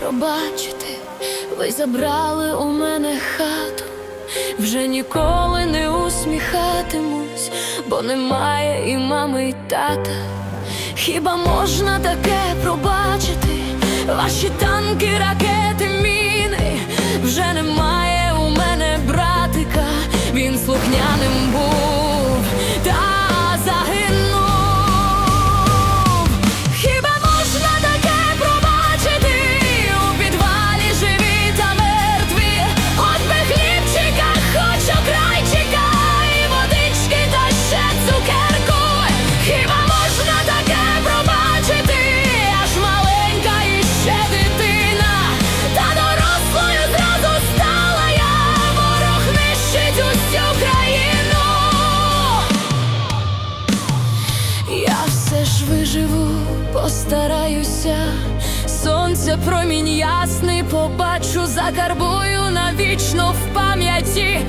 пробачити, ви забрали у мене хату, вже ніколи не усміхатимусь, бо немає і мами, і тата. Хіба можна таке пробачити? Ваші танки, ракети, міни, вже немає ж виживу, постараюся. Сонце промінь ясний побачу, закарбую навічно в пам'яті.